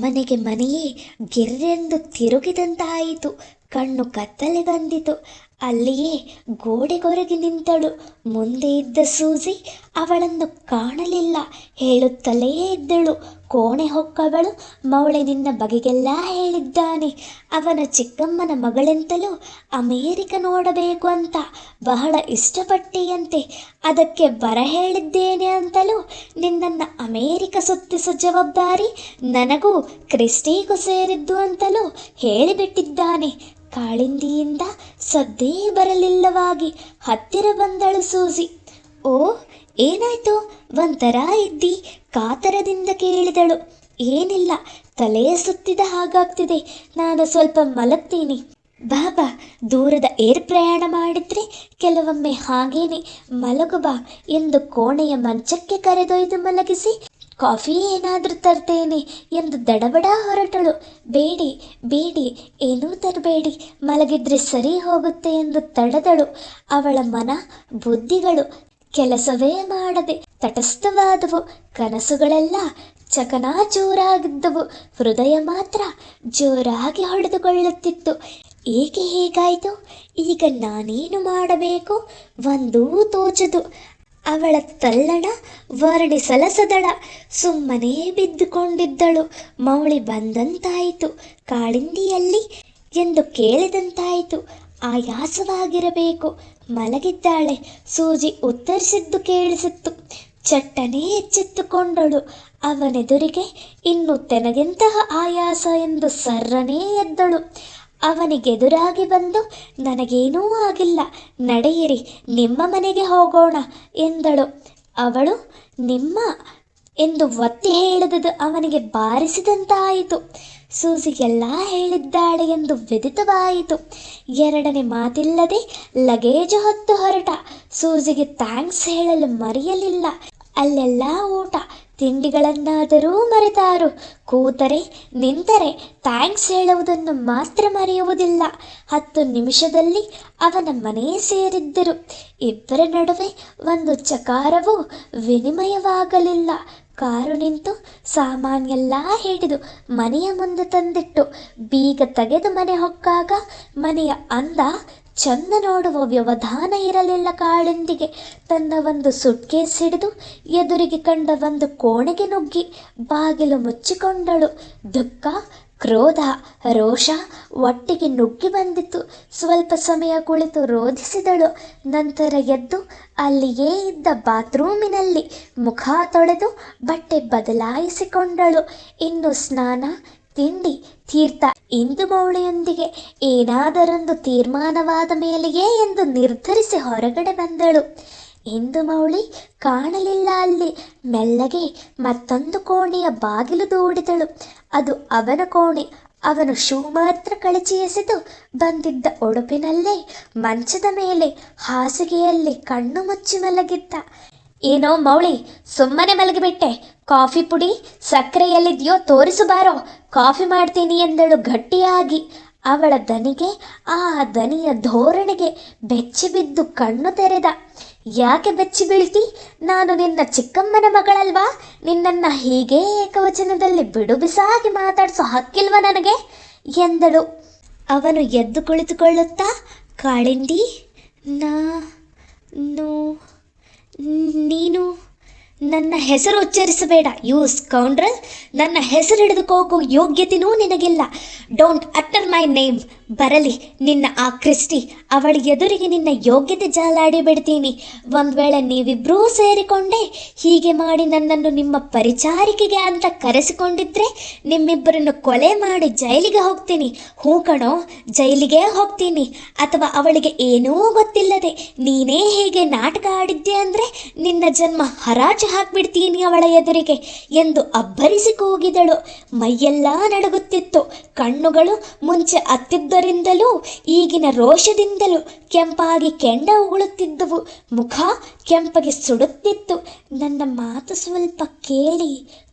ಮನೆಗೆ ಮನೆಯೇ ಗಿರ್ರೆಂದು ತಿರುಗಿದಂತಾಯಿತು. ಕಣ್ಣು ಕತ್ತಲೆ ಬಂದಿತು. ಅಲ್ಲಿಯೇ ಗೋಡೆಗೊರಗಿ ನಿಂತಳು. ಮುಂದೆ ಇದ್ದ ಸೂಜಿ ಅವಳನ್ನು ಕಾಣಲಿಲ್ಲ. ಹೇಳುತ್ತಲೇ ಇದ್ದಳು. ಕೋಣೆ ಹೊಕ್ಕವಳು ಮೌಳೆ ನಿನ್ನ ಬಗೆಗೆಲ್ಲ ಹೇಳಿದ್ದಾನೆ. ಅವನ ಚಿಕ್ಕಮ್ಮನ ಮಗಳೆಂತಲೂ ಅಮೇರಿಕ ನೋಡಬೇಕು ಅಂತ, ಬಹಳ ಇಷ್ಟಪಟ್ಟಿಯಂತೆ. ಅದಕ್ಕೆ ಬರ ಹೇಳಿದ್ದೇನೆ ಅಂತಲೂ ನಿನ್ನನ್ನು ಅಮೇರಿಕ ಸುತ್ತಿಸೋ ಜವಾಬ್ದಾರಿ ನನಗೂ ಕ್ರಿಸ್ಟಿಗೂ ಸೇರಿದ್ದು ಅಂತಲೂ ಹೇಳಿಬಿಟ್ಟಿದ್ದಾನೆ. ಕಾಳಿಂದಿಯಿಂದ ಸದ್ದೇ ಬರಲಿಲ್ಲವಾಗಿ ಹತ್ತಿರ ಬಂದಳು ಸೂಜಿ. ಓ, ಏನಾಯ್ತು? ಒಂಥರ ಇದ್ದಿ, ಕಾತರದಿಂದ ಕೇಳಿದಳು. ಏನಿಲ್ಲ, ತಲೆಯ ಸುತ್ತಿದ ಹಾಗಾಗ್ತಿದೆ. ನಾನು ಸ್ವಲ್ಪ ಮಲಗ್ತೀನಿ. ಬಾಬಾ ದೂರದ ಏರ್ ಪ್ರಯಾಣ ಮಾಡಿದ್ರೆ ಕೆಲವೊಮ್ಮೆ ಹಾಗೇನೆ. ಮಲಗು ಬಾ ಎಂದು ಕೋಣೆಯ ಮಂಚಕ್ಕೆ ಕರೆದೊಯ್ದು ಮಲಗಿಸಿ ಕಾಫಿ ಏನಾದರೂ ತರ್ತೇನೆ ಎಂದು ದಡಬಡ ಹೊರಟಳು. ಬೇಡಿ ಬೇಡಿ, ಏನೂ ತರಬೇಡಿ, ಮಲಗಿದ್ರೆ ಸರಿ ಹೋಗುತ್ತೆ ಎಂದು ತಡೆದಳು. ಅವಳ ಮನ ಬುದ್ಧಿಗಳು ಕೆಲಸವೇ ಮಾಡದೆ ತಟಸ್ಥವಾದವು. ಕನಸುಗಳೆಲ್ಲ ಚಕನಾಚೂರಾಗಿದ್ದವು. ಹೃದಯ ಮಾತ್ರ ಜೋರಾಗಿ ಹೊಡೆದುಕೊಳ್ಳುತ್ತಿತ್ತು. ಏಕೆ ಹೀಗಾಯಿತು? ಈಗ ನಾನೇನು ಮಾಡಬೇಕು? ಒಂದೂ ತೋಚದು. ಅವಳ ತಲ್ಲಣ ವರ್ಣಿಸಲಸದಳ ಸುಮ್ಮನೆ ಬಿದ್ದುಕೊಂಡಿದ್ದಳು. ಮೌಳಿ ಬಂದಂತಾಯಿತು. ಕಾಳಿಂದಿಯಲ್ಲಿ ಎಂದು ಕೇಳಿದಂತಾಯಿತು. ಆಯಾಸವಾಗಿರಬೇಕು. ಮಲಗಿದ್ದಾಳೆ. ಸೂಜಿ ಉತ್ತರಿಸಿದ್ದು ಕೇಳಿಸಿತ್ತು. ಚಟ್ಟನೆ ಎಚ್ಚೆತ್ತುಕೊಂಡಳು. ಅವನೆದುರಿಗೆ ಇನ್ನು ತೆನಗೆಂತಹ ಆಯಾಸ ಎಂದು ಸರ್ರನೇ ಎದ್ದಳು. ಅವನಿಗೆದುರಾಗಿ ಬಂದು, ನನಗೇನೂ ಆಗಿಲ್ಲ, ನಡೆಯಿರಿ, ನಿಮ್ಮ ಮನೆಗೆ ಹೋಗೋಣ ಎಂದಳು. ಅವಳು, ನಿಮ್ಮ ಎಂದು ಒತ್ತಿ ಹೇಳಿದುದು ಅವನಿಗೆ ಬಾರಿಸಿದಂತಾಯಿತು. ಸೂಸಿಗೆಲ್ಲ ಹೇಳಿದ್ದಾಳೆ ಎಂದು ವ್ಯದಿತವಾಯಿತು ಎರಡನೇ ಮಾತಿಲ್ಲದೆ ಲಗೇಜು ಹೊತ್ತು ಹೊರಟ. ಸೂಸಿಗೆ ಥ್ಯಾಂಕ್ಸ್ ಹೇಳಲು ಮರೆಯಲಿಲ್ಲ. ಅಲ್ಲೆಲ್ಲ ಊಟ ತಿಂಡಿಗಳನ್ನಾದರೂ ಮರೆತಾರು. ಕೂತರೆ, ನಿಂತರೆ ಥ್ಯಾಂಕ್ಸ್ ಹೇಳುವುದನ್ನು ಮಾತ್ರ ಮರೆಯುವುದಿಲ್ಲ. ಹತ್ತು ನಿಮಿಷದಲ್ಲಿ ಅವನ ಮನೆ ಸೇರಿದ್ದರು. ಇಬ್ಬರ ನಡುವೆ ಒಂದು ಚಕಾರವೂ ವಿನಿಮಯವಾಗಲಿಲ್ಲ. ಕಾರು ನಿಂತು ಸಾಮಾನೆಲ್ಲ ಹಿಡಿದು ಮನೆಯ ಮುಂದೆ ತಂದಿಟ್ಟು, ಬೀಗ ತೆಗೆದು ಮನೆ ಹೊಕ್ಕಾಗ ಮನೆಯ ಅಂದ ಚಂದ ನೋಡುವ ವ್ಯವಧಾನ ಇರಲಿಲ್ಲ ಕಾಳಿಂದಿಗೆ. ತನ್ನ ಒಂದು ಸುಟ್ಕೇಸ್ ಹಿಡಿದು ಎದುರಿಗೆ ಕಂಡ ಒಂದು ಕೋಣೆಗೆ ನುಗ್ಗಿ ಬಾಗಿಲು ಮುಚ್ಚಿಕೊಂಡಳು. ದುಃಖ, ಕ್ರೋಧ, ರೋಷ ಒಟ್ಟಿಗೆ ನುಗ್ಗಿ ಬಂದಿತು ಸ್ವಲ್ಪ ಸಮಯ ಕುಳಿತು ರೋಧಿಸಿದಳು. ನಂತರ ಎದ್ದು ಅಲ್ಲಿಯೇ ಇದ್ದ ಬಾತ್ರೂಮಿನಲ್ಲಿ ಮುಖ ತೊಳೆದು ಬಟ್ಟೆ ಬದಲಾಯಿಸಿಕೊಂಡಳು. ಇನ್ನು ಸ್ನಾನ ತಿಂಡಿ, ತೀರ್ಥ ಇಂದು ಮೌಳಿಯೊಂದಿಗೆ ಏನಾದರೊಂದು ತೀರ್ಮಾನವಾದ ಮೇಲೆಯೇ ಎಂದು ನಿರ್ಧರಿಸಿ ಹೊರಗಡೆ ಬಂದಳು. ಇಂದು ಮೌಳಿ ಕಾಣಲಿಲ್ಲ ಅಲ್ಲಿ. ಮೆಲ್ಲಗೆ ಮತ್ತೊಂದು ಕೋಣೆಯ ಬಾಗಿಲು ದೂಡಿದಳು. ಅದು ಅವನ ಕೋಣೆ. ಅವನು ಶೂ ಮಾತ್ರ ಕಳಚಿ ಎಸೆದು ಬಂದಿದ್ದ ಉಡುಪಿನಲ್ಲೇ ಮಂಚದ ಮೇಲೆ ಹಾಸಿಗೆಯಲ್ಲಿ ಕಣ್ಣು ಮುಚ್ಚಿ ಮಲಗಿದ್ದ. ಏನೋ ಮೌಳಿ, ಸುಮ್ಮನೆ ಮಲಗಿಬಿಟ್ಟೆ. ಕಾಫಿ ಪುಡಿ ಸಕ್ಕರೆ ಎಲ್ಲಿದೆಯೋ ತೋರಿಸು ಬಾರೋ ಕಾಫಿ ಮಾಡ್ತೀನಿ ಎಂದಳು ಗಟ್ಟಿಯಾಗಿ. ಅವಳ ದನಿಗೆ, ಆ ದನಿಯ ಧೋರಣೆಗೆ ಬೆಚ್ಚಿ ಬಿದ್ದು ಕಣ್ಣು ತೆರೆದ. ಯಾಕೆ ಬೆಚ್ಚಿ ಬೀಳ್ತಿ? ನಾನು ನಿನ್ನ ಚಿಕ್ಕಮ್ಮನ ಮಗಳಲ್ವಾ? ನಿನ್ನನ್ನ ಹೀಗೇ ಏಕವಚನದಲ್ಲಿ ಬಿಡುಬಿಸಾಗಿ ಮಾತಾಡಿಸೋ ಹಕ್ಕಿಲ್ವ ನನಗೆ? ಎಂದಳು. ಅವನು ಎದ್ದು ಕುಳಿತುಕೊಳ್ಳುತ್ತಾ, ಕಾಳಿಂದಿ, ನಾ, ನೋ ನೀನು ನನ್ನ ಹೆಸರು ಉಚ್ಚರಿಸಬೇಡ. ಯು ಸ್ಕೌಂಡ್ರಲ್ ನನ್ನ ಹೆಸರು ಹಿಡಿದುಕೋಗೋ ಯೋಗ್ಯತೆಯೂ ನಿನಗಿಲ್ಲ. ಡೋಂಟ್ ಅಟರ್ ಮೈ ನೇಮ್ ಬರಲಿ, ನಿನ್ನ ಆ ಕ್ರಿಸ್ಟಿ ಅವಳ ಎದುರಿಗೆ ನಿನ್ನ ಯೋಗ್ಯತೆ ಜಾಲಾಡಿ ಬಿಡ್ತೀನಿ. ಒಂದು ವೇಳೆ ನೀವಿಬ್ಬರೂ ಸೇರಿಕೊಂಡೆ, ಹೀಗೆ ಮಾಡಿ ನನ್ನನ್ನು ನಿಮ್ಮ ಪರಿಚಾರಿಕೆಗೆ ಅಂತ ಕರೆಸಿಕೊಂಡಿದ್ರೆ ನಿಮ್ಮಿಬ್ಬರನ್ನು ಕೊಲೆ ಮಾಡಿ ಜೈಲಿಗೆ ಹೋಗ್ತೀನಿ. ಹೂ ಕಣೋ, ಜೈಲಿಗೆ ಹೋಗ್ತೀನಿ. ಅಥವಾ ಅವಳಿಗೆ ಏನೂ ಗೊತ್ತಿಲ್ಲದೆ ನೀನೇ ಹೇಗೆ ನಾಟಕ ಆಡಿದ್ದೆ ಅಂದರೆ ನಿನ್ನ ಜನ್ಮ ಹರಾಜು ಹಾಕ್ಬಿಡ್ತೀನಿ ಅವಳ ಎದುರಿಗೆ ಎಂದು ಅಬ್ಬರಿಸಿ ಕೂಗಿದಳು. ಮೈಯೆಲ್ಲ ನಡುಗುತ್ತಿತ್ತು. ಕಣ್ಣುಗಳು ಮುಂಚೆ ಅತ್ತಿದ್ದರಿಂದಲೂ ಈಗಿನ ರೋಷದಿಂದಲೂ ಕೆಂಪಾಗಿ ಕೆಂಡ ಉಗುಳುತ್ತಿದ್ದವು. ಮುಖ ಕೆಂಪಗೆ ಸುಡುತ್ತಿತ್ತು. ನನ್ನ ಮಾತು ಸ್ವಲ್ಪ ಕೇಳಿ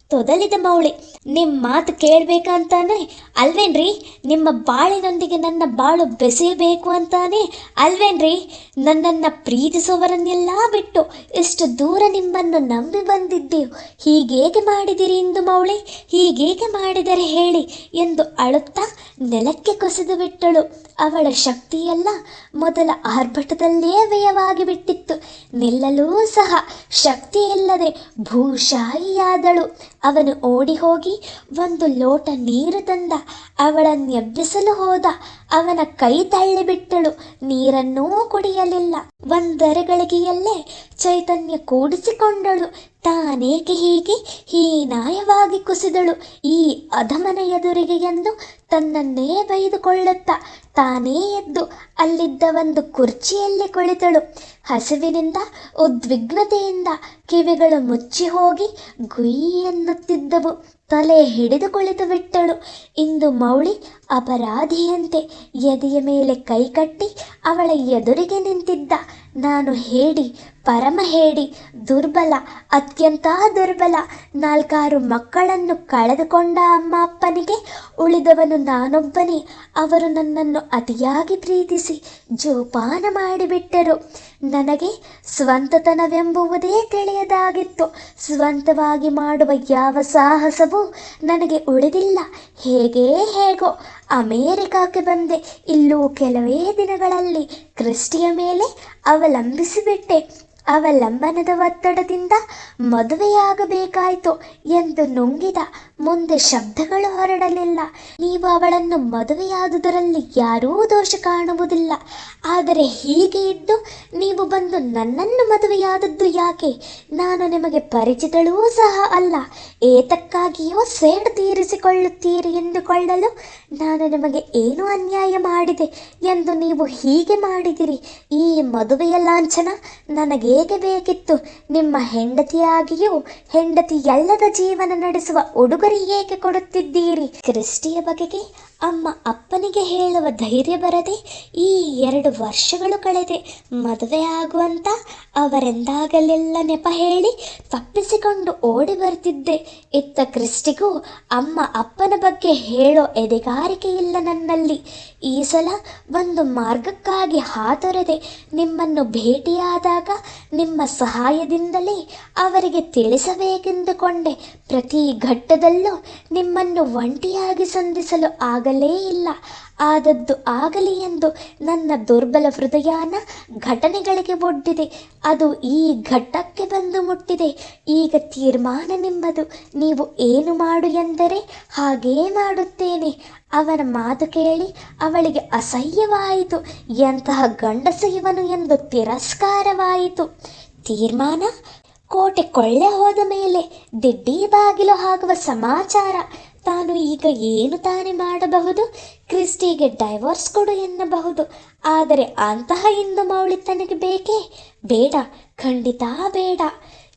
ತೊದಲಿದ ಮೌಳಿ ನಿಮ್ಮ ಮಾತು ಕೇಳಬೇಕಂತಾನೆ? ಅಲ್ವೇನ್ರಿ? ನಿಮ್ಮ ಬಾಳಿನೊಂದಿಗೆ ನನ್ನ ಬಾಳು ಬೆಸೆಯಬೇಕು ಅಂತಾನೆ? ಅಲ್ವೇನ್ರಿ? ನನ್ನನ್ನು ಪ್ರೀತಿಸುವವರನ್ನೆಲ್ಲ ಬಿಟ್ಟು ಇಷ್ಟು ದೂರ ನಿಮ್ಮನ್ನು ನಂಬಿ ಬಂದಿದ್ದೆವು ಹೀಗೇಗೆ ಮಾಡಿದಿರಿ ಇಂದು ಮೌಳಿ? ಹೀಗೇಗೆ ಮಾಡಿದರೆ ಹೇಳಿ ಎಂದು ಅಳುತ್ತಾ ನೆಲಕ್ಕೆ ಕುಸಿದು ಬಿಟ್ಟಳು. ಅವಳ ಶಕ್ತಿಯೆಲ್ಲ ಮೊದಲ ಆರ್ಭಟದಲ್ಲೇ ವ್ಯಯವಾಗಿ ಬಿಟ್ಟಿತ್ತು. ನಿಲ್ಲಲೂ ಸಹ ಶಕ್ತಿಯಿಲ್ಲದೆ ಭೂಶಾಯಿಯಾದಳು ಅವನು ಓಡಿ ಹೋಗಿ ಒಂದು ಲೋಟ ನೀರು ತಂದ. ಅವಳನ್ನೆಬ್ಬಿಸಲು ಹೋದ. ಅವನ ಕೈ ತಳ್ಳಿಬಿಟ್ಟಳು. ನೀರನ್ನೂ ಕುಡಿಯಲಿಲ್ಲ. ಒಂದರೆಗಳಿಗೆಯಲ್ಲೇ ಚೈತನ್ಯ ಕೂಡಿಸಿಕೊಂಡಳು. ತಾನೇಕೆ ಹೀಗೆ ಹೀನಾಯವಾಗಿ ಕುಸಿದಳು ಈ ಅಧಮನ ಎದುರಿಗೆ ಎಂದು ತನ್ನನ್ನೇ ಬೈದುಕೊಳ್ಳುತ್ತ ತಾನೇ ಎದ್ದು ಅಲ್ಲಿದ್ದ ಒಂದು ಕುರ್ಚಿಯಲ್ಲಿ ಕುಳಿತಳು. ಹಸಿವಿನಿಂದ, ಉದ್ವಿಗ್ನತೆಯಿಂದ ಕಿವಿಗಳು ಮುಚ್ಚಿ ಹೋಗಿ ಗುಯಿ ಎನ್ನುತ್ತಿದ್ದವು. ತಲೆ ಹಿಡಿದು ಕುಳಿತು ಬಿಟ್ಟಳು ಇಂದು ಮೌಳಿ ಅಪರಾಧಿಯಂತೆ ಎದೆಯ ಮೇಲೆ ಕೈಕಟ್ಟಿ ಅವಳ ಎದುರಿಗೆ ನಿಂತಿದ್ದ. ನಾನು ಹೇಡಿ ಪರಮ ಹೇಡಿ ದುರ್ಬಲ, ಅತ್ಯಂತ ದುರ್ಬಲ, ನಾಲ್ಕಾರು ಮಕ್ಕಳನ್ನು ಕಳೆದುಕೊಂಡ ಅಮ್ಮ ಅಪ್ಪನಿಗೆ ಉಳಿದವನು ನಾನೊಬ್ಬನೇ. ಅವರು ನನ್ನನ್ನು ಅತಿಯಾಗಿ ಪ್ರೀತಿಸಿ ಜೋಪಾನ ಮಾಡಿಬಿಟ್ಟರು. ನನಗೆ ಸ್ವಂತತನವೆಂಬುವುದೇ ತಿಳಿಯದಾಗಿತ್ತು. ಸ್ವಂತವಾಗಿ ಮಾಡುವ ಯಾವ ಸಾಹಸವೂ ನನಗೆ ಉಳಿದಿಲ್ಲ. ಹೇಗೇ ಹೇಗೋ ಅಮೇರಿಕಾಕ್ಕೆ ಬಂದೆ. ಇಲ್ಲೂ ಕೆಲವೇ ದಿನಗಳಲ್ಲಿ ಕ್ರಿಸ್ಟಿಯ ಮೇಲೆ ಅವಲಂಬಿಸಿಬಿಟ್ಟೆ. ಅವಲಂಬನದ ಒತ್ತಡದಿಂದ ಮದುವೆಯಾಗಬೇಕಾಯಿತು ಎಂದು ನುಂಗಿದ. ಮುಂದೆ ಶಬ್ದಗಳು ಹೊರಡಲಿಲ್ಲ. ನೀವು ಅವಳನ್ನು ಮದುವೆಯಾದುದರಲ್ಲಿ ಯಾರೂ ದೋಷ ಕಾಣುವುದಿಲ್ಲ. ಆದರೆ ಹೀಗೆ ಇದ್ದು ನೀವು ಬಂದು ನನ್ನನ್ನು ಮದುವೆಯಾದದ್ದು ಯಾಕೆ? ನಾನು ನಿಮಗೆ ಪರಿಚಿತಳೂ ಸಹ ಅಲ್ಲ. ಏತಕ್ಕಾಗಿಯೋ ಸೇಡು ತೀರಿಸಿಕೊಳ್ಳುತ್ತೀರಿ ಎಂದುಕೊಳ್ಳಲು ನಾನು ನಿಮಗೆ ಏನು ಅನ್ಯಾಯ ಮಾಡಿದೆ ಎಂದು ನೀವು ಹೀಗೆ ಮಾಡಿದಿರಿ. ಈ ಮದುವೆಯ ಲಾಂಛನ ನನಗೇಗೆ ಬೇಕಿತ್ತು? ನಿಮ್ಮ ಹೆಂಡತಿಯಾಗಿಯೂ ಹೆಂಡತಿಯಲ್ಲದ ಜೀವನ ನಡೆಸುವ ಉಡುಗೊರೆ ಏಕೆ ಕೊಡುತ್ತಿದ್ದೀರಿ? ಕ್ರಿಸ್ಟಿಯ ಬಗೆಗೆ ಅಮ್ಮ ಅಪ್ಪನಿಗೆ ಹೇಳುವ ಧೈರ್ಯ ಬರದೆ ಈ ಎರಡು ವರ್ಷಗಳು ಕಳೆದೆ. ಮದುವೆ ಆಗುವಂತ ಅವರೆಂದಾಗಲೆಲ್ಲ ನೆಪ ಹೇಳಿ ತಪ್ಪಿಸಿಕೊಂಡು ಓಡಿ ಬರ್ತಿದ್ದೆ. ಇತ್ತ ಕ್ರಿಸ್ಟಿಗೂ ಅಮ್ಮ ಅಪ್ಪನ ಬಗ್ಗೆ ಹೇಳೋ ಎದೆಗಾರಿಕೆ ಇಲ್ಲ ನನ್ನಲ್ಲಿ. ಈ ಸಲ ಒಂದು ಮಾರ್ಗಕ್ಕಾಗಿ ಹಾತೊರೆದೆ. ನಿಮ್ಮನ್ನು ಭೇಟಿಯಾದಾಗ ನಿಮ್ಮ ಸಹಾಯದಿಂದಲೇ ಅವರಿಗೆ ತಿಳಿಸಬೇಕೆಂದುಕೊಂಡೆ. ಪ್ರತಿ ಘಟ್ಟದಲ್ಲೂ ನಿಮ್ಮನ್ನು ಒಂಟಿಯಾಗಿ ಸಂಧಿಸಲು ಆಗಲೇ ಇಲ್ಲ. ಆದದ್ದು ಆಗಲಿ ಎಂದು ನನ್ನ ದುರ್ಬಲ ಹೃದಯಾನ ಘಟನೆಗಳಿಗೆ ಒಡ್ಡಿದೆ. ಅದು ಈ ಘಟ್ಟಕ್ಕೆ ಬಂದು ಮುಟ್ಟಿದೆ. ಈಗ ತೀರ್ಮಾನ ನಿಮ್ಮದು ನೀವು ಏನು ಮಾಡು ಎಂದರೆ ಹಾಗೇ ಮಾಡುತ್ತೇನೆ. ಅವನ ಮಾತು ಕೇಳಿ ಅವಳಿಗೆ ಅಸಹ್ಯವಾಯಿತು. ಎಂತಹ ಗಂಡಸ ಇವನು ಎಂದು ತಿರಸ್ಕಾರವಾಯಿತು. ತೀರ್ಮಾನ? ಕೋಟೆ ಕೊಳ್ಳೆ ಹೋದ ಮೇಲೆ ದಿಡ್ಡಿ ಬಾಗಿಲು ಆಗುವ ಸಮಾಚಾರ. ತಾನು ಈಗ ಏನು ತಾನೇ ಮಾಡಬಹುದು? ಕ್ರಿಸ್ಟಿಗೆ ಡೈವೋರ್ಸ್ ಕೊಡು ಎನ್ನಬಹುದು. ಆದರೆ ಅಂತಹ ಇಂದು ಮೌಳಿ ತನಗೆ ಬೇಕೇ? ಬೇಡ, ಖಂಡಿತ ಬೇಡ.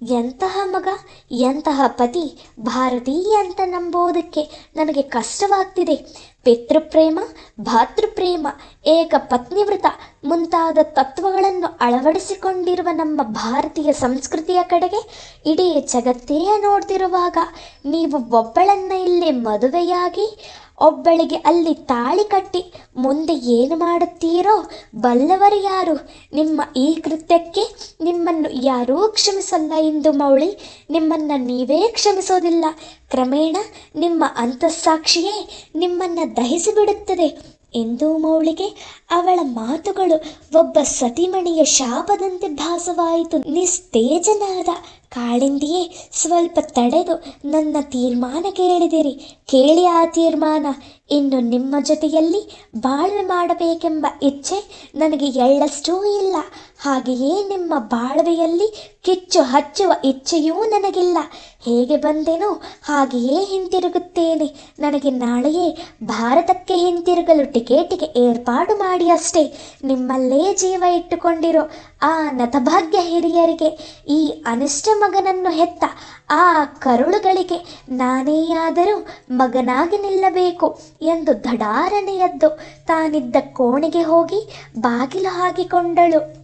ಎಂತಹ ಮಗ, ಎಂತಹ ಪತಿ, ಭಾರತೀಯ ಅಂತ ನಂಬೋದಕ್ಕೆ ನನಗೆ ಕಷ್ಟವಾಗ್ತಿದೆ. ಪಿತೃಪ್ರೇಮ, ಭಾತೃಪ್ರೇಮ, ಏಕ ಪತ್ನಿವೃತ ಮುಂತಾದ ತತ್ವಗಳನ್ನು ಅಳವಡಿಸಿಕೊಂಡಿರುವ ನಮ್ಮ ಭಾರತೀಯ ಸಂಸ್ಕೃತಿಯ ಕಡೆಗೆ ಇಡೀ ಜಗತ್ತೇ ನೋಡ್ತಿರುವಾಗ ನೀವು ಒಬ್ಬಳನ್ನ ಇಲ್ಲಿ ಮದುವೆಯಾಗಿ ಒಬ್ಬಳಿಗೆ ಅಲ್ಲಿ ತಾಳಿ ಕಟ್ಟಿ ಮುಂದೆ ಏನು ಮಾಡುತ್ತೀರೋ ಬಲ್ಲವರು ಯಾರು? ನಿಮ್ಮ ಈ ಕೃತ್ಯಕ್ಕೆ ನಿಮ್ಮನ್ನು ಯಾರೂ ಕ್ಷಮಿಸಲ್ಲ ಎಂದು ಮೌಳಿ, ನಿಮ್ಮನ್ನು ನೀವೇ ಕ್ಷಮಿಸೋದಿಲ್ಲ. ಕ್ರಮೇಣ ನಿಮ್ಮ ಅಂತಸ್ಸಾಕ್ಷಿಯೇ ನಿಮ್ಮನ್ನು ದಹಿಸಿಬಿಡುತ್ತದೆ ಎಂದು ಮೌಳಿಗೆ ಅವಳ ಮಾತುಗಳು. ಒಬ್ಬ ಸತಿಮಣಿಯ ಶಾಪದಂತೆ ಭಾಸವಾಯಿತು. ನಿಸ್ತೇಜನಾದ ಕಾಳಿಂದಿಯೇ ಸ್ವಲ್ಪ ತಡೆದು ನನ್ನ ತೀರ್ಮಾನ ಕೇಳಿದಿರಿ. ಕೇಳಿ ಆ ತೀರ್ಮಾನ. ಇನ್ನು ನಿಮ್ಮ ಜೊತೆಯಲ್ಲಿ ಬಾಳ್ವೆ ಮಾಡಬೇಕೆಂಬ ಇಚ್ಛೆ ನನಗೆ ಎಳ್ಳಷ್ಟೂ ಇಲ್ಲ. ಹಾಗೆಯೇ ನಿಮ್ಮ ಬಾಳ್ವೆಯಲ್ಲಿ ಕಿಚ್ಚು ಹಚ್ಚುವ ಇಚ್ಛೆಯೂ ನನಗಿಲ್ಲ. ಹೇಗೆ ಬಂದೆನೋ ಹಾಗೆಯೇ ಹಿಂತಿರುಗುತ್ತೇನೆ. ನನಗೆ ನಾಳೆಯೇ ಭಾರತಕ್ಕೆ ಹಿಂತಿರುಗಲು ಟಿಕೆಟಿಗೆ ಏರ್ಪಾಡು ಮಾಡಿ ಅಷ್ಟೇ ನಿಮ್ಮಲ್ಲೇ ಜೀವ ಇಟ್ಟುಕೊಂಡಿರೋ ಆ ನತಭಾಗ್ಯ ಹಿರಿಯರಿಗೆ, ಈ ಅನಿಷ್ಟ ಮಗನನ್ನು ಹೆತ್ತ ಆ ಕರುಳುಗಳಿಗೆ ನಾನೇ ಆದರೂ ಮಗನಾಗಿ ನಿಲ್ಲಬೇಕು. ಎಂದು ದಡಾರನೆ ಎದ್ದು ತಾನಿದ್ದ ಕೋಣೆಗೆ ಹೋಗಿ ಬಾಗಿಲು ಹಾಕಿಕೊಂಡಳು.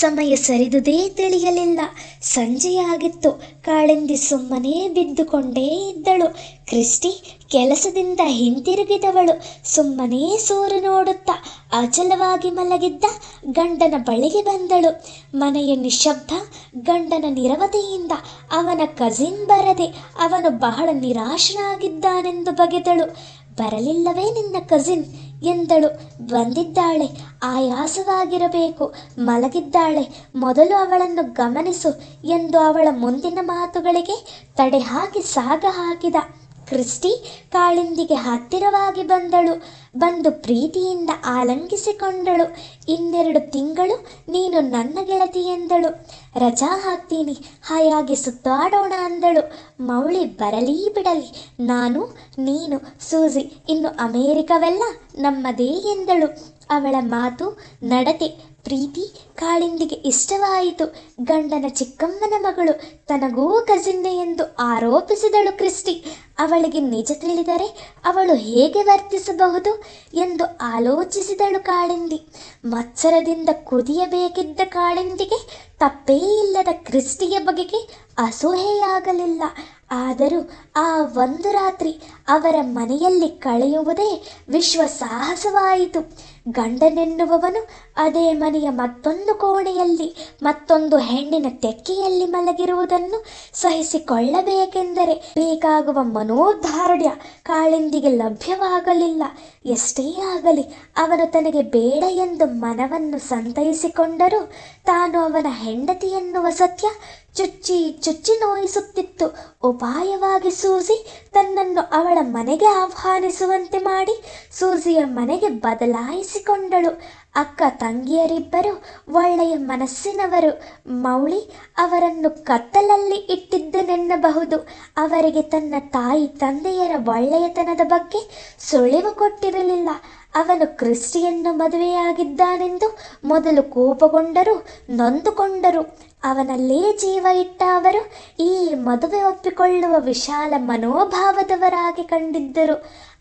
ಸಮಯ ಸರಿದುದೇ ತಿಳಿಯಲಿಲ್ಲ. ಸಂಜೆಯಾಗಿತ್ತು. ಕಾಳಿಂದಿ ಸುಮ್ಮನೆ ಬಿದ್ದುಕೊಂಡೇ ಇದ್ದಳು. ಕ್ರಿಸ್ಟಿ ಕೆಲಸದಿಂದ ಹಿಂತಿರುಗಿದವಳು. ಸುಮ್ಮನೆ ಸೂರು ನೋಡುತ್ತಾ ಅಚಲವಾಗಿ ಮಲಗಿದ್ದ ಗಂಡನ ಬಳಿಗೆ ಬಂದಳು. ಮನೆಯ ನಿಶಬ್ದ ಗಂಡನ ನಿರವತೆಯಿಂದ ಅವನ ಕಜಿನ್ ಬರದೆ ಅವನು ಬಹಳ ನಿರಾಶನಾಗಿದ್ದಾನೆಂದು ಬಗೆದಳು. ಬರಲಿಲ್ಲವೇ ನಿನ್ನ ಕಸಿನ್ ಎಂದಳು. ಬಂದಿದ್ದಾಳೆ. ಆಯಾಸವಾಗಿರಬೇಕು. ಮಲಗಿದ್ದಾಳೆ. ಮೊದಲು ಅವಳನ್ನು ಗಮನಿಸು ಎಂದು ಅವಳ ಮುಂದಿನ ಮಾತುಗಳಿಗೆ ತಡೆ ಹಾಕಿ ಸಾಗ ಹಾಕಿದ ಕ್ರಿಸ್ಟಿ ಕಾಳಿಂದಿಗೆ ಹತ್ತಿರವಾಗಿ ಬಂದಳು. ಬಂದು ಪ್ರೀತಿಯಿಂದ ಆಲಂಗಿಸಿಕೊಂಡಳು. ಇನ್ನೆರಡು ತಿಂಗಳು ನೀನು ನನ್ನ ಗೆಳತಿ ಎಂದಳು. ರಜಾ ಹಾಕ್ತೀನಿ, ಹಾಯಾಗಿ ಸುತ್ತಾಡೋಣ ಅಂದಳು. ಮೌಳಿ ಬರಲಿ ಬಿಡಲಿ. ನಾನು, ನೀನು, ಸೂಜಿ, ಇನ್ನು ಅಮೇರಿಕವೆಲ್ಲ ನಮ್ಮದೇ ಎಂದಳು. ಅವಳ ಮಾತು, ನಡತೆ, ಪ್ರೀತಿ ಕಾಳಿಂದಿಗೆ ಇಷ್ಟವಾಯಿತು. ಗಂಡನ ಚಿಕ್ಕಮ್ಮನ ಮಗಳು ತನಗೂ ಕಸಿಂದೆ ಎಂದು ಆರೋಪಿಸಿದಳು ಕ್ರಿಸ್ಟಿ. ಅವಳಿಗೆ ನಿಜ ತಿಳಿದರೆ ಅವಳು ಹೇಗೆ ವರ್ತಿಸಬಹುದು ಎಂದು ಆಲೋಚಿಸಿದಳು ಕಾಳಿಂದಿ. ಮತ್ಸರದಿಂದ ಕುದಿಯಬೇಕಿದ್ದ ಕಾಳಿಂದಿಗೆ ತಪ್ಪೇ ಇಲ್ಲದ ಕ್ರಿಸ್ಟಿಯ ಬಗೆಗೆ ಅಸೂಹೆಯಾಗಲಿಲ್ಲ ಆದರೂ ಆ ಒಂದು ರಾತ್ರಿ ಅವರ ಮನೆಯಲ್ಲಿ ಕಳೆಯುವುದೇ ವಿಶ್ವ ಸಾಹಸವಾಯಿತು ಗಂಡನೆನ್ನುವವನು ಅದೇ ಮನೆಯ ಮತ್ತೊಂದು ಕೋಣೆಯಲ್ಲಿ, ಮತ್ತೊಂದು ಹೆಣ್ಣಿನ ತೆಕ್ಕೆಯಲ್ಲಿ ಮಲಗಿರುವುದನ್ನು ಸಹಿಸಿಕೊಳ್ಳಬೇಕೆಂದರೆ ಬೇಕಾಗುವ ಮನೋದಾರುಢ್ಯ ಕಾಳಿಂದಿಗೆ ಲಭ್ಯವಾಗಲಿಲ್ಲ. ಎಷ್ಟೇ ಆಗಲಿ, ಅವನು ತನಗೆ ಬೇಡ ಎಂದು ಮನವನ್ನು ಸಂತೈಸಿಕೊಂಡರೂ ತಾನು ಅವನ ಹೆಂಡತಿ ಎನ್ನುವ ಸತ್ಯ ಚುಚ್ಚಿ ಚುಚ್ಚಿ ನೋಯಿಸುತ್ತಿತ್ತು. ಉಪಾಯವಾಗಿ ಸೂಜಿ ತನ್ನನ್ನು ಅವಳ ಮನೆಗೆ ಆಹ್ವಾನಿಸುವಂತೆ ಮಾಡಿ ಸೂಜಿಯ ಮನೆಗೆ ಬದಲಾಯಿಸಿಕೊಂಡಳು. ಅಕ್ಕ ತಂಗಿಯರಿಬ್ಬರು ಒಳ್ಳೆಯ ಮನಸ್ಸಿನವರು. ಮೌಳಿ ಅವರನ್ನು ಕತ್ತಲಲ್ಲಿ ಇಟ್ಟಿದ್ದನೆನ್ನಬಹುದು. ಅವರಿಗೆ ತನ್ನ ತಾಯಿ ತಂದೆಯರ ಒಳ್ಳೆಯತನದ ಬಗ್ಗೆ ಸುಳಿವು ಕೊಟ್ಟಿರಲಿಲ್ಲ. ಅವನು ಕ್ರಿಸ್ಟಿಯನ್ನು ಮದುವೆಯಾಗಿದ್ದಾನೆಂದು ಮೊದಲು ಕೋಪಗೊಂಡರು ನೊಂದುಕೊಂಡರು ಅವನಲ್ಲೇ ಜೀವ ಇಟ್ಟ ಅವರು ಈ ಮದುವೆ ಒಪ್ಪಿಕೊಳ್ಳುವ ವಿಶಾಲ ಮನೋಭಾವದವರಾಗಿ ಕಂಡಿದ್ದರು.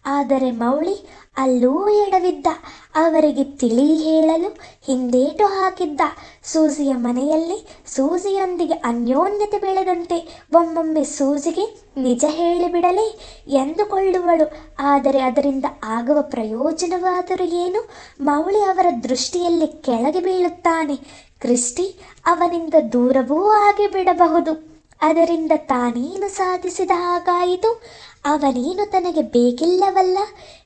ಆದರೆ ಮೌಳಿ ಅಲ್ಲೂ ಎಡವಿದ್ದ. ಅವರಿಗೆ ತಿಳಿ ಹೇಳಲು ಹಿಂದೇಟು ಹಾಕಿದ್ದ. ಸೂಜಿಯ ಮನೆಯಲ್ಲಿ ಸೂಜಿಯೊಂದಿಗೆ ಅನ್ಯೋನ್ಯತೆ ಬೆಳೆದಂತೆ ಒಮ್ಮೊಮ್ಮೆ ಸೂಜಿಗೆ ನಿಜ ಹೇಳಿಬಿಡಲೇ ಎಂದುಕೊಳ್ಳುವಳು. ಆದರೆ ಅದರಿಂದ ಆಗುವ ಪ್ರಯೋಜನವಾದರೂ ಏನು? ಮೌಳಿ ಅವರ ದೃಷ್ಟಿಯಲ್ಲಿ ಕೆಳಗೆ ಬೀಳುತ್ತಾನೆ. ಕ್ರಿಸ್ಟಿ ಅವನಿಂದ ದೂರವೂ ಆಗಿಬಿಡಬಹುದು. ಅದರಿಂದ ತಾನೇನು ಸಾಧಿಸಿದ ಹಾಗಾಯಿತು? ಅವನೇನು ತನಗೆ ಬೇಕಿಲ್ಲವಲ್ಲ,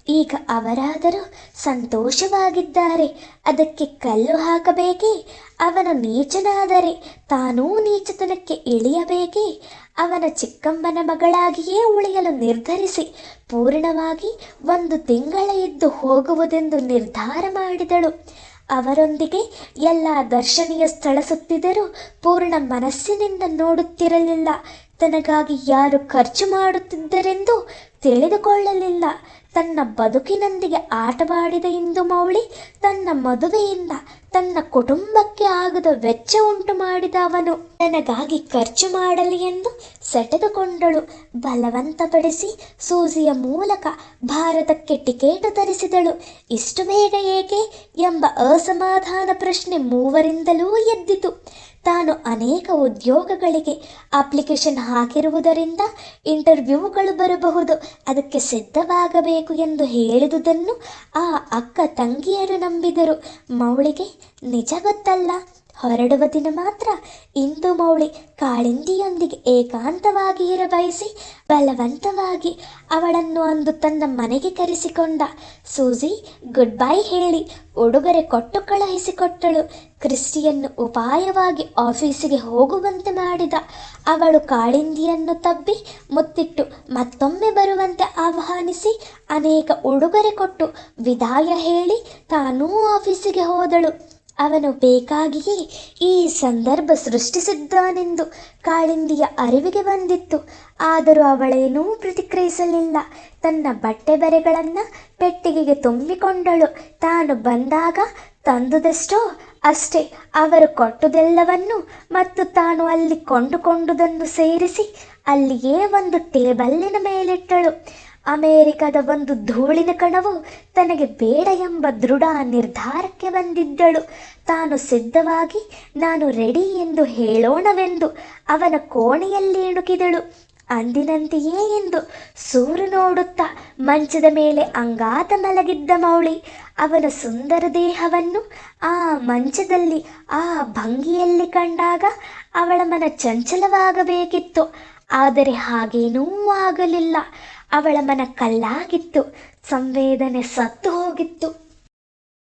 ಈಗ ಅವರಾದರೂ ಸಂತೋಷವಾಗಿದ್ದಾರೆ. ಅದಕ್ಕೆ ಕಲ್ಲು ಹಾಕಬೇಕೇ? ಅವನ ನೀಚನಾದರೆ ತಾನೂ ನೀಚತನಕ್ಕೆ ಇಳಿಯಬೇಕೇ? ಅವನ ಚಿಕ್ಕಮ್ಮನ ಮಗಳಾಗಿಯೇ ಉಳಿಯಲು ನಿರ್ಧರಿಸಿ, ಪೂರ್ಣವಾಗಿ ಒಂದು ತಿಂಗಳ ಇದ್ದು ಹೋಗುವುದೆಂದು ನಿರ್ಧಾರ ಮಾಡಿದಳು. ಅವರೊಂದಿಗೆ ಎಲ್ಲ ದರ್ಶನೀಯ ಸ್ಥಳ ಸುತ್ತಿದರೂ ಪೂರ್ಣ ಮನಸ್ಸಿನಿಂದ ನೋಡುತ್ತಿರಲಿಲ್ಲ. ತನಗಾಗಿ ಯಾರು ಖರ್ಚು ಮಾಡುತ್ತಿದ್ದರೆಂದು ತಿಳಿದುಕೊಳ್ಳಲಿಲ್ಲ. ತನ್ನ ಬದುಕಿನೊಂದಿಗೆ ಆಟವಾಡಿದ ಇಂದು ಮೌಳಿ ತನ್ನ ಮದುವೆಯಿಂದ ತನ್ನ ಕುಟುಂಬಕ್ಕೆ ಆಗದ ವೆಚ್ಚ ಉಂಟು ಮಾಡಿದ ಅವನು. ನನಗಾಗಿ ಖರ್ಚು ಮಾಡಲಿ ಎಂದು ಸೆಟೆದುಕೊಂಡಳು. ಬಲವಂತಪಡಿಸಿ ಸೂಜಿಯ ಮೂಲಕ ಭಾರತಕ್ಕೆ ಟಿಕೆಟ್ ತರಿಸಿದಳು. ಇಷ್ಟು ಬೇಗ ಏಕೆ ಎಂಬ ಅಸಮಾಧಾನ ಪ್ರಶ್ನೆ ಮೂವರಿಂದಲೂ ಎದ್ದಿತು. ತಾನು ಅನೇಕ ಉದ್ಯೋಗಗಳಿಗೆ ಅಪ್ಲಿಕೇಶನ್ ಹಾಕಿರುವುದರಿಂದ ಇಂಟರ್ವ್ಯೂಗಳು ಬರಬಹುದು. ಅದಕ್ಕೆ ಸಿದ್ಧವಾಗಬೇಕು ಎಂದು ಹೇಳಿದುದನ್ನು ಆ ಅಕ್ಕ ತಂಗಿಯರು ನಂಬಿದರು. ಮೌಳಿಗೆ ನಿಜ ಗೊತ್ತಲ್ಲ. ಹೊರಡುವ ದಿನ ಮಾತ್ರ ಇಂದು ಮೌಳಿ ಕಾಳಿಂದಿಯೊಂದಿಗೆ ಏಕಾಂತವಾಗಿ ಇರಬಯಸಿ ಬಲವಂತವಾಗಿ ಅವಳನ್ನು ಅಂದು ತನ್ನ ಮನೆಗೆ ಕರೆಸಿಕೊಂಡ. ಸೂಜಿ, ಗುಡ್ ಬೈ ಹೇಳಿ ಉಡುಗೊರೆ ಕೊಟ್ಟು ಕಳುಹಿಸಿಕೊಟ್ಟಳು. ಕ್ರಿಸ್ಟಿಯನ್ನು ಉಪಾಯವಾಗಿ ಆಫೀಸಿಗೆ ಹೋಗುವಂತೆ ಮಾಡಿದ ಅವಳು ಕಾಳಿಂದಿಯನ್ನು ತಬ್ಬಿ ಮುತ್ತಿಟ್ಟು ಮತ್ತೊಮ್ಮೆ ಬರುವಂತೆ ಆಹ್ವಾನಿಸಿ ಅನೇಕ ಉಡುಗೊರೆ ಕೊಟ್ಟು ವಿದಾಯ ಹೇಳಿ ತಾನೂ ಆಫೀಸಿಗೆ ಹೋದಳು. ಅವನು ಬೇಕಾಗಿಯೇ ಈ ಸಂದರ್ಭ ಸೃಷ್ಟಿಸಿದ್ದಾನೆಂದು ಕಾಳಿಂದಿಯ ಅರಿವಿಗೆ ಬಂದಿತ್ತು. ಆದರೂ ಅವಳೇನೂ ಪ್ರತಿಕ್ರಿಯಿಸಲಿಲ್ಲ. ತನ್ನ ಬಟ್ಟೆ ಬರೆಗಳನ್ನು ಪೆಟ್ಟಿಗೆಗೆ ತುಂಬಿಕೊಂಡಳು. ತಾನು ಬಂದಾಗ ತಂದುದಷ್ಟೋ ಅಷ್ಟೇ. ಅವರು ಕೊಟ್ಟುದೆಲ್ಲವನ್ನು ಮತ್ತು ತಾನು ಅಲ್ಲಿ ಕೊಂಡುಕೊಂಡುದನ್ನು ಸೇರಿಸಿ ಅಲ್ಲಿಯೇ ಒಂದು ಟೇಬಲ್ಲಿನ ಮೇಲಿಟ್ಟಳು. ಅಮೇರಿಕದ ಒಂದು ಧೂಳಿನ ಕಣವು ತನಗೆ ಬೇಡ ಎಂಬ ದೃಢ ನಿರ್ಧಾರಕ್ಕೆ ಬಂದಿದ್ದಳು. ತಾನು ಸಿದ್ಧವಾಗಿ, ನಾನು ರೆಡಿ ಎಂದು ಹೇಳೋಣವೆಂದು ಅವನ ಕೋಣೆಯಲ್ಲಿ ಇಣುಕಿದಳು. ಅಂದಿನಂತೆಯೇ ಎಂದು ಸೂರು ನೋಡುತ್ತಾ ಮಂಚದ ಮೇಲೆ ಅಂಗಾತ ಮಲಗಿದ್ದ ಮೌಳಿ, ಅವನ ಸುಂದರ ದೇಹವನ್ನು ಆ ಮಂಚದಲ್ಲಿ, ಆ ಭಂಗಿಯಲ್ಲಿ ಕಂಡಾಗ ಅವಳ ಮನ ಚಂಚಲವಾಗಬೇಕಿತ್ತು. ಆದರೆ ಹಾಗೇನೂ ಆಗಲಿಲ್ಲ. ಅವಳ ಮನ ಕಲ್ಲಾಗಿತ್ತು ಸಂವೇದನೆ ಸತ್ತು ಹೋಗಿತ್ತು.